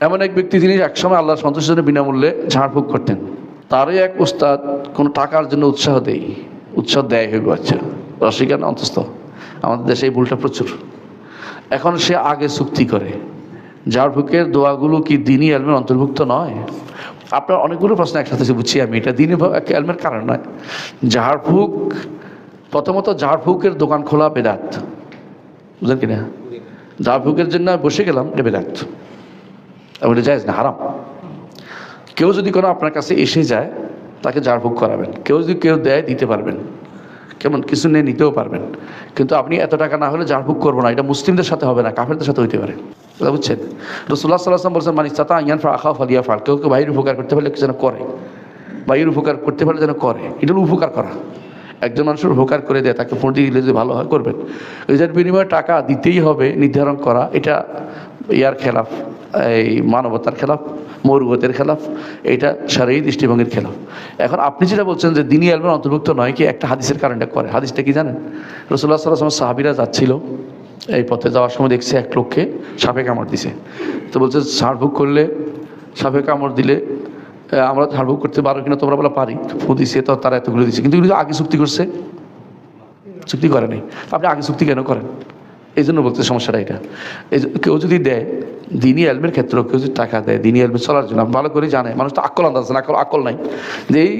এমন এক ব্যক্তি তিনি একসময় আল্লাহর সন্তুষ্টের জন্য বিনামূল্যে ঝাড়ফুঁক করতেন। তারই এক উস্তাদ কোনো টাকার জন্য উৎসাহ দেয় উৎসাহ দেয় হইব আচ্ছা রসিকান অন্তস্থ। আমাদের দেশে এই ভুলটা প্রচুর। এখন সে আগে চুক্তি করে। ঝাড়ফুঁকের দোয়াগুলো কি দিনই এলমের অন্তর্ভুক্ত নয়? আপনার অনেকগুলো প্রশ্ন একসাথে বুঝছি আমি। এটা দিনই এলমের কারণ নয়। ঝাড়ফুঁক, প্রথমত ঝাড়ফুঁকের দোকান খোলা বেদাত। বুঝলেন কিনা ঝাড়ফুঁকের জন্য বসে গেলাম, এটা বেদাত। এটা যায় না, হারাম। কেউ যদি কোনো আপনার কাছে এসে যায়, তাকে ঝাড়ফুঁক করাবেন। কেউ যদি কেউ দেয়, দিতে পারবেন। কেমন কিছু নিয়ে নিতেও পারবেন। কিন্তু আপনি এত টাকা না হলে ঝাড়ফুঁক করব না, এটা মুসলিমদের সাথে হবে না, কাফেরদের সাথে হইতে পারে। কথা বুঝছেন? রসুল্লাহ সাল্লাম বলছেন মানিস তাতা ইয়ান ফা আখা ফালিয়া ফাল কেউ কেউ বাইরের উপকার করতে পারলে যেন করে। বাইরের উপকার করতে পারলে যেন করে। এটা হলো উপকার করা। একজন মানুষের উপকার করে দেয়, তাকে পুঁটি দিলে যে ভালো হয়, করবেন। এটার বিনিময়ে টাকা দিতেই হবে, নির্ধারণ করা, এটা ইয়ার খেলাফ, এই মানবতার খেলাফ, মৌরুগতের খেলাফ, এটা শারীরিক দৃষ্টিভঙ্গির খেলাফ। এখন আপনি যেটা বলছেন যে দিনী আলমের অন্তর্ভুক্ত নয় কি একটা হাদিসের কারণটা করে, হাদিসটা কি জানেন? রসুল্লাহ সাল্লাহ সাহাবিরা যাচ্ছিল এই পথে যাওয়ার সময় দেখছে এক লোককে সাপে কামড় দিছে। তো বলছে ঝাড়ফুঁক করলে সাপে কামড় দিলে আমরা ঝাড়ফুঁক করতে পারো কিনা, তোমরা বলে, পারি। ফু দিছে, তো তারা এতগুলো দিছে। কিন্তু আগে চুক্তি করছে, চুক্তি করেনি আপনি আগে চুক্তি কেন করেন? এই জন্য বলতে সমস্যাটা এটা। এই কেউ যদি দেয় দিনী আলমের ক্ষেত্রেও কেউ যদি টাকা দেয় দিনী আলমে চলার জন্য ভালো করে জানে, মানুষ তো আকল আন্দাজ না আকল নাই। যে এই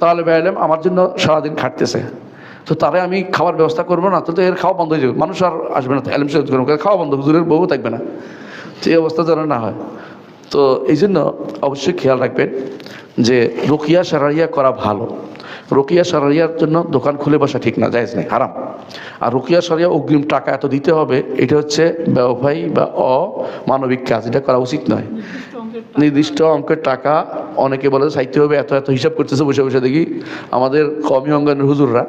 তাহলে আলম আমার জন্য সারাদিন খাটতেছে। তো তারে আমি খাওয়ার ব্যবস্থা করব না তো এর খাওয়া বন্ধ হয়ে যাবে। মানুষ আর আসবে না সাহেব করব খাওয়া বন্ধ, হুজুরের বউ থাকবে না। তো এই অবস্থা যেন না হয়। তো এই জন্য অবশ্যই খেয়াল রাখবেন যে রোকিয়া সারাইয়া করা ভালো। রোকিয়া সারাইয়ার জন্য দোকান খুলে বসা ঠিক না, জায়েজ নেই, হারাম। আর রোকিয়া সারাইয়া অগ্রিম টাকা এত দিতে হবে, এটা হচ্ছে ব্যবসায়ী বা অমানবিক কাজ, এটা করা উচিত নয়। নির্দিষ্ট অঙ্কের টাকা, অনেকে বলে চাইতে হবে এত এত হিসাব করতেছে, বসে বসে দেখি। আমাদের কমি অঙ্গনের হুজুররা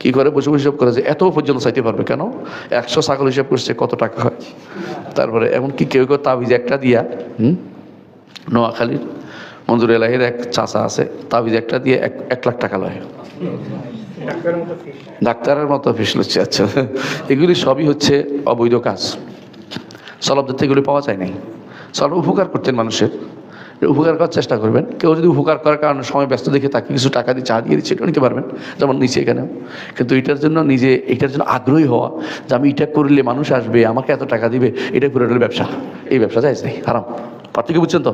কি করে? বসে বসে হিসাব করে যে এত পর্যন্ত চাইতে পারবে কেন? একশো ছাগল হিসাব করছে, কত টাকা হয়? তারপরে এমনকি কেউ কেউ তাবিজ একটা দিয়া, হুম? নোয়াখালীর মঞ্জুর এলাহির এক চাচা আছে, তাবিজ একটা দিয়ে এক এক লাখ টাকা লয়। ডাক্তারের মতো ফিস লচ্ছে আচ্ছা। এগুলি সবই হচ্ছে অবৈধ কাজ। সলবদের থেকে এগুলি পাওয়া যায় নাই। সলব উপকার করতেন মানুষের। উপকার করার চেষ্টা করবেন। কেউ যদি উপকার করার কারণে সময় ব্যস্ত দেখে তাকে কিছু টাকা দিয়ে চা দিয়ে দিচ্ছে, এটা নিতে পারবেন, যেমন নিচে এখানেও কিন্তু এটার জন্য নিজে, এটার জন্য আগ্রহী হওয়া যে আমি এটা করলে মানুষ আসবে, আমাকে এত টাকা দিবে, এটা করে ব্যবসা। এই ব্যবসা যায় হারাম। পার্থক্য বুঝছেন তো?